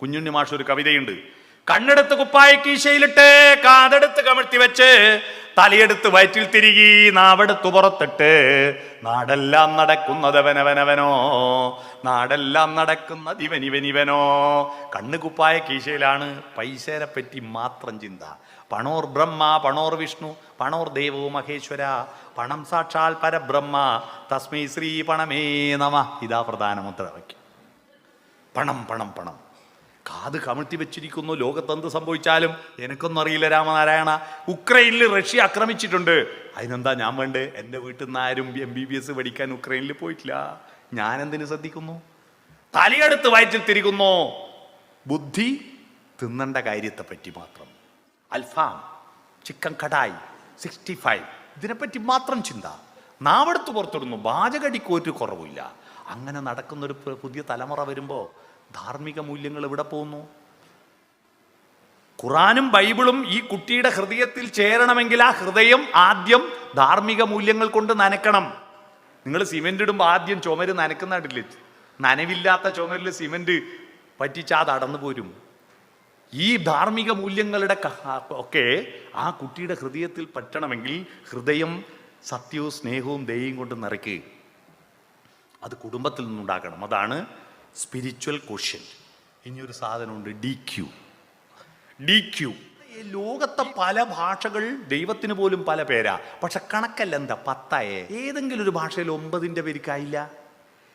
കുഞ്ഞുണ്ണി മാഷ് ഒരു കവിതയുണ്ട്. കണ്ണെടുത്ത് കുപ്പായ കീശയിലിട്ട് കാതെടുത്ത് കമിഴ്ത്തി വെച്ച് തലയെടുത്ത് വയറ്റിൽ തിരികി നാവെടുത്ത് പുറത്തിട്ട് നാടെല്ലാം നടക്കുന്നതവനവനവനോ നാടെല്ലാം നടക്കുന്നത് ഇവനിവനിവനോ. കണ്ണ് കുപ്പായ കീശയിലാണ് പൈസേനെ പറ്റി മാത്രം ചിന്ത. പണോർ ബ്രഹ്മ പണോർ വിഷ്ണു പണോർ ദേവോ മഹേശ്വര പണം സാക്ഷാൽ പരബ്രഹ്മ തസ്മൈ ശ്രീ പണമേ നമ. ഇതാ പ്രധാനമന്ത്രി വയ്ക്കും പണം പണം പണം. കാത് കമിഴ്ത്തി വെച്ചിരിക്കുന്നു. ലോകത്തെന്ത് സംഭവിച്ചാലും എനിക്കൊന്നും അറിയില്ല രാമനാരായണ. ഉക്രൈനിൽ റഷ്യ ആക്രമിച്ചിട്ടുണ്ട്. അതിനെന്താ ഞാൻ വേണ്ടേ? എന്റെ വീട്ടിൽ നിന്ന് ആരും എം ബി ബി എസ് പഠിക്കാൻ ഉക്രൈനിൽ പോയിട്ടില്ല. ഞാൻ എന്തിനു ശ്രദ്ധിക്കുന്നു? തലയെടുത്ത് വയറ്റിൽ തിരിക്കുന്നു. ബുദ്ധി തിന്നേണ്ട കാര്യത്തെ പറ്റി മാത്രം. അൽഫാം ചിക്കൻ കടായി സിക്സ്റ്റി ഫൈവ് ഇതിനെപ്പറ്റി മാത്രം ചിന്ത. നാവെടുത്ത് പുറത്തിടുന്നു. പാചകടിക്ക് കുറവില്ല അങ്ങനെ നടക്കുന്നൊരു പുതിയ തലമുറ വരുമ്പോൾ ധാർമ്മിക മൂല്യങ്ങൾ എവിടെ പോകുന്നു? ഖുറാനും ബൈബിളും ഈ കുട്ടിയുടെ ഹൃദയത്തിൽ ചേരണമെങ്കിൽ ആ ഹൃദയം ആദ്യം ധാർമ്മിക മൂല്യങ്ങൾ കൊണ്ട് നനക്കണം നിങ്ങൾ സിമെന്റ് ഇടുമ്പോൾ ആദ്യം ചുമര് നനക്കുന്നില്ലേ നനവില്ലാത്ത ചുമരിൽ സിമെന്റ് പറ്റിച്ചാ അത് അടന്നു പോരും. ഈ ധാർമ്മിക മൂല്യങ്ങളുടെ ഒക്കെ ആ കുട്ടിയുടെ ഹൃദയത്തിൽ പറ്റണമെങ്കിൽ ഹൃദയം സത്യവും സ്നേഹവും ദയയും കൊണ്ട് നിറയ്ക്കുക അത് കുടുംബത്തിൽ നിന്നുണ്ടാക്കണം അതാണ് സ്പിരിച്വൽ ക്വഷ്യൻ ഇനിയൊരു സാധനമുണ്ട് ഡി ക്യു ഡി ക്യു ലോകത്തെ പല ഭാഷകൾ ദൈവത്തിന് പോലും പല പേരാ. പക്ഷെ കണക്കല്ല എന്താ? പത്തായേ. ഏതെങ്കിലും ഒരു ഭാഷയിൽ ഒമ്പതിന്റെ പേരിക്കായില്ല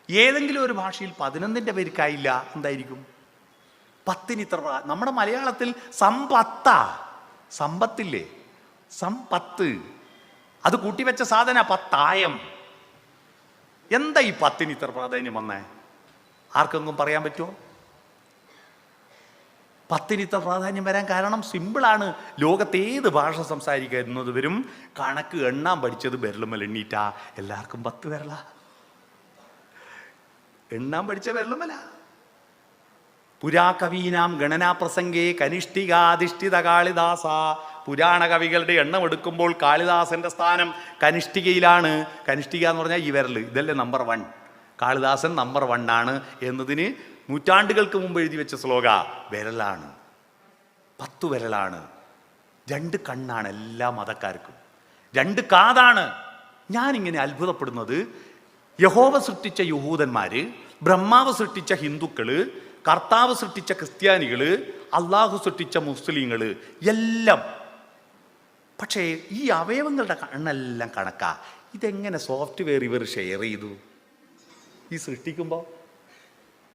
ഏതെങ്കിലും ഒരു ഭാഷയിൽ പതിനൊന്നിന്റെ പേരിക്കായില്ല എന്തായിരിക്കും? പത്തിന് ഇത്ര നമ്മുടെ മലയാളത്തിൽ സമ്പത്ത. സമ്പത്തില്ലേ? സമ്പത്ത്. അത് കൂട്ടിവെച്ച സാധന പത്തായം. എന്താ ഈ പത്തിന് ഇത്ര പ്രാധാന്യം വന്നേ? ആർക്കെങ്കിലും പറയാൻ പറ്റുമോ? പത്തിനിത്ത പ്രാധാന്യം വരാൻ കാരണം സിമ്പിളാണ്. ലോകത്ത് ഏത് ഭാഷ സംസാരിക്കുന്നതുവരും കണക്ക് എണ്ണാൻ പഠിച്ചത് ബെരളുമൽ എണ്ണീറ്റാ. എല്ലാവർക്കും പത്ത് വിരള എണ്ണാൻ പഠിച്ച ബെരളുമല പുരാകവീനാം ഗണനാപ്രസംഗേ കനിഷ്ഠികാധിഷ്ഠിത കാളിദാസ. പുരാണ കവികളുടെ എണ്ണം എടുക്കുമ്പോൾ കാളിദാസന്റെ സ്ഥാനം കനിഷ്ഠികയിലാണ്. കനിഷ്ഠിക എന്ന് പറഞ്ഞാൽ ഈ വിരൽ ഇതല്ലേ number one Kalidasan number one ആണ് എന്നതിന് നൂറ്റാണ്ടുകൾക്ക് മുമ്പ് എഴുതി വെച്ച ശ്ലോക വിരലാണ്. പത്തു വിരലാണ്. രണ്ട് കണ്ണാണ് എല്ലാ മതക്കാർക്കും. രണ്ട് കാതാണ്. ഞാനിങ്ങനെ അത്ഭുതപ്പെടുന്നത്. യഹോവ സൃഷ്ടിച്ച യഹൂദന്മാർ ബ്രഹ്മാവ് സൃഷ്ടിച്ച ഹിന്ദുക്കൾ കർത്താവ് സൃഷ്ടിച്ച ക്രിസ്ത്യാനികൾ അള്ളാഹു സൃഷ്ടിച്ച മുസ്ലിങ്ങൾ എല്ലാം. പക്ഷേ ഈ അവയവങ്ങളുടെ കണ്ണെല്ലാം കണക്കാ. ഇതെങ്ങനെ സോഫ്റ്റ്വെയർ ഇവർ ഷെയർ ചെയ്തു? ഈ സൃഷ്ടിക്കുമ്പോൾ